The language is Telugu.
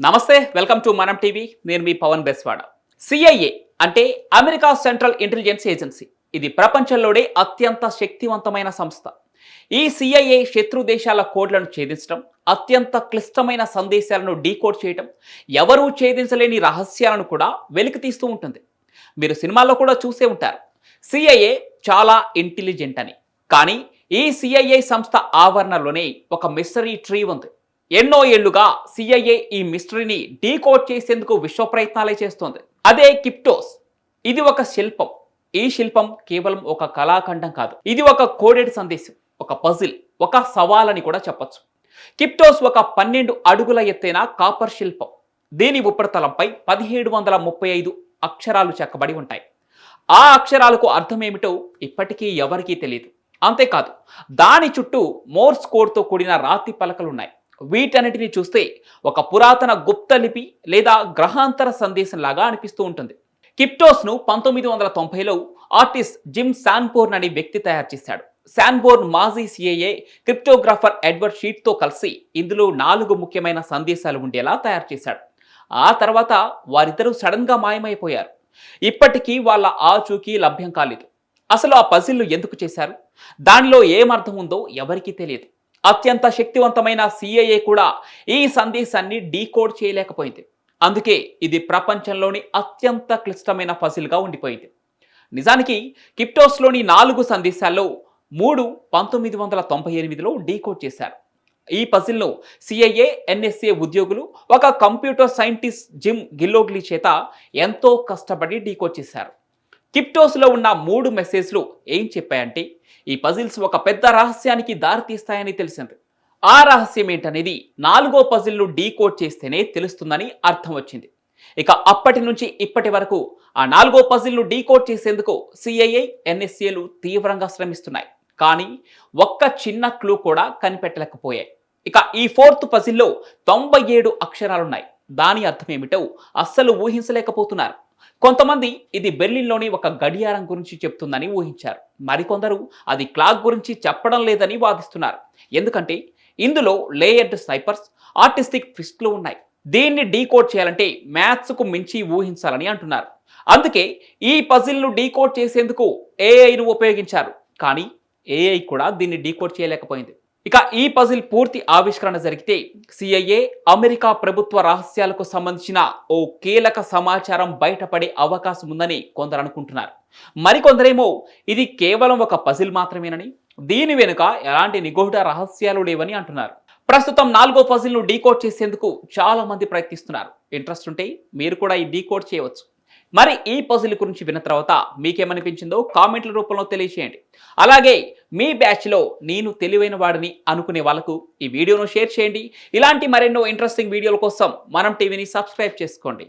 నమస్తే వెల్కమ్ టు మనం టీవీ. నేను మీ పవన్ బెస్వాడ. సిఐఏ అంటే అమెరికా సెంట్రల్ ఇంటెలిజెన్స్ ఏజెన్సీ. ఇది ప్రపంచంలోనే అత్యంత శక్తివంతమైన సంస్థ. ఈ సిఐఏ శత్రు దేశాల కోడ్లను ఛేదించడం అత్యంత క్లిష్టమైన సందేశాలను డీకోడ్ చేయడం ఎవరూ ఛేదించలేని రహస్యాలను కూడా వెలికి తీస్తూ ఉంటుంది. మీరు సినిమాల్లో కూడా చూసే ఉంటారు. సిఐఏ చాలా ఇంటెలిజెంట్ అని. కానీ ఈ సిఐఏ సంస్థ ఆవరణలోనే ఒక మిస్టరీ ట్రీ ఉంది. ఎన్నో ఏళ్ళుగా సిఐఏ ఈ మిస్టరీని డీకోడ్ చేసేందుకు విశ్వ ప్రయత్నాలే చేస్తోంది. అదే కిప్టోస్ ఇది ఒక శిల్పం. ఈ శిల్పం కేవలం ఒక కళాఖండం కాదు. ఇది ఒక కోడెడ్ సందేశం ఒక పజిల్ ఒక సవాల్ అని కూడా చెప్పొచ్చు. కిప్టోస్ ఒక పన్నెండు అడుగుల ఎత్తైన కాపర్ శిల్పం. దీని ఉపరితలంపై పదిహేడు వందల ముప్పై ఐదు అక్షరాలు చెక్కబడి ఉంటాయి. ఆ అక్షరాలకు అర్థం ఏమిటో ఇప్పటికీ ఎవరికీ తెలియదు అంతేకాదు దాని చుట్టూ మోర్స్ కోడ్తో కూడిన రాతి పలకలు ఉన్నాయి వీటన్నిటిని చూస్తే ఒక పురాతన గుప్త లిపి లేదా గ్రహాంతర సందేశం లాగా అనిపిస్తూ ఉంటుంది. కిప్టోస్ను పంతొమ్మిది వందల తొంభైలో ఆర్టిస్ట్ జిమ్ శాన్బోర్న్ అనే వ్యక్తి తయారు చేశాడు. శాన్బోర్న్ మాజీ సిఏఏ క్రిప్టోగ్రాఫర్ ఎడ్వర్డ్ షీట్తో కలిసి ఇందులో నాలుగు ముఖ్యమైన సందేశాలు ఉండేలా తయారు చేశాడు. ఆ తర్వాత వారిద్దరూ సడన్గా మాయమైపోయారు. ఇప్పటికీ వాళ్ళ ఆచూకీ లభ్యం కాలేదు. అసలు ఆ పజిల్లు ఎందుకు చేశారు? దానిలో ఏమర్థం ఉందో ఎవరికీ తెలియదు. అత్యంత శక్తివంతమైన సిఐఏ కూడా ఈ సందేశాన్ని డీకోడ్ చేయలేకపోయింది. అందుకే ఇది ప్రపంచంలోని అత్యంత క్లిష్టమైన పజిల్గా ఉండిపోయింది. నిజానికి కిప్టోస్లోని నాలుగు సందేశాల్లో మూడు పంతొమ్మిది వందల తొంభై ఎనిమిదిలో డీకోడ్ చేశారు. ఈ పజిల్ను సిఐఏ ఎన్ఎస్ఏ ఉద్యోగులు ఒక కంప్యూటర్ సైంటిస్ట్ జిమ్ గిల్లోగ్లీ చేత ఎంతో కష్టపడి డీకోడ్ చేశారు. కిప్టోస్లో ఉన్న మూడు మెసేజ్లు ఏం చెప్పాయంటే ఈ పజిల్స్ ఒక పెద్ద రహస్యానికి దారితీస్తాయని తెలిసింది. ఆ రహస్యం ఏంటనేది నాలుగో పజిల్ను డీకోడ్ చేస్తేనే తెలుస్తుందని అర్థం వచ్చింది. ఇక అప్పటి నుంచి ఇప్పటి వరకు ఆ నాలుగో పజిల్ను డీకోడ్ చేసేందుకు సిఐఐ ఎన్ఎస్ఏలు తీవ్రంగా శ్రమిస్తున్నాయి. కానీ ఒక్క చిన్న క్లూ కూడా కనిపెట్టలేకపోయాయి. ఇక ఈ ఫోర్త్ పజిల్లో తొంభై ఏడు అక్షరాలున్నాయి. దాని అర్థం ఏమిటో అస్సలు ఊహించలేకపోతున్నారు. కొంతమంది ఇది బెర్లిన్లోని ఒక గడియారం గురించి చెప్తుందని ఊహించారు. మరికొందరు అది క్లాక్ గురించి చెప్పడం లేదని వాదిస్తున్నారు. ఎందుకంటే ఇందులో లేయర్డ్ సైపర్స్ ఆర్టిస్టిక్ ట్విస్ట్లు ఉన్నాయి. దీన్ని డీకోడ్ చేయాలంటే మ్యాథ్స్కు మించి ఊహించాలని అంటున్నారు. అందుకే ఈ పజిల్ను డీకోడ్ చేసేందుకు ఏఐను ఉపయోగించారు. కానీ ఏఐ కూడా దీన్ని డీకోడ్ చేయలేకపోయింది. ఇక ఈ పజిల్ పూర్తి ఆవిష్కరణ జరిగితే సిఐఏ అమెరికా ప్రభుత్వ రహస్యాలకు సంబంధించిన ఓ కీలక సమాచారం బయటపడే అవకాశం ఉందని కొందరు అనుకుంటున్నారు. మరికొందరేమో ఇది కేవలం ఒక పజిల్ మాత్రమేనని దీని వెనుక ఎలాంటి నిగూఢ రహస్యాలు లేవని అంటున్నారు. ప్రస్తుతం నాలుగో పజిల్ను డీకోడ్ చేసేందుకు చాలా మంది ప్రయత్నిస్తున్నారు. ఇంట్రెస్ట్ ఉంటే మీరు కూడా ఈ డీకోడ్ చేయవచ్చు. మరి ఈ పజిల్ గురించి విన్న తర్వాత మీకేమనిపించిందో కామెంట్ల రూపంలో తెలియచేయండి. అలాగే మీ బ్యాచ్లో నేను తెలివైన వాడిని అనుకునే వాళ్ళకు ఈ వీడియోను షేర్ చేయండి. ఇలాంటి మరెన్నో ఇంట్రెస్టింగ్ వీడియోల కోసం మనం టీవీని సబ్స్క్రైబ్ చేసుకోండి.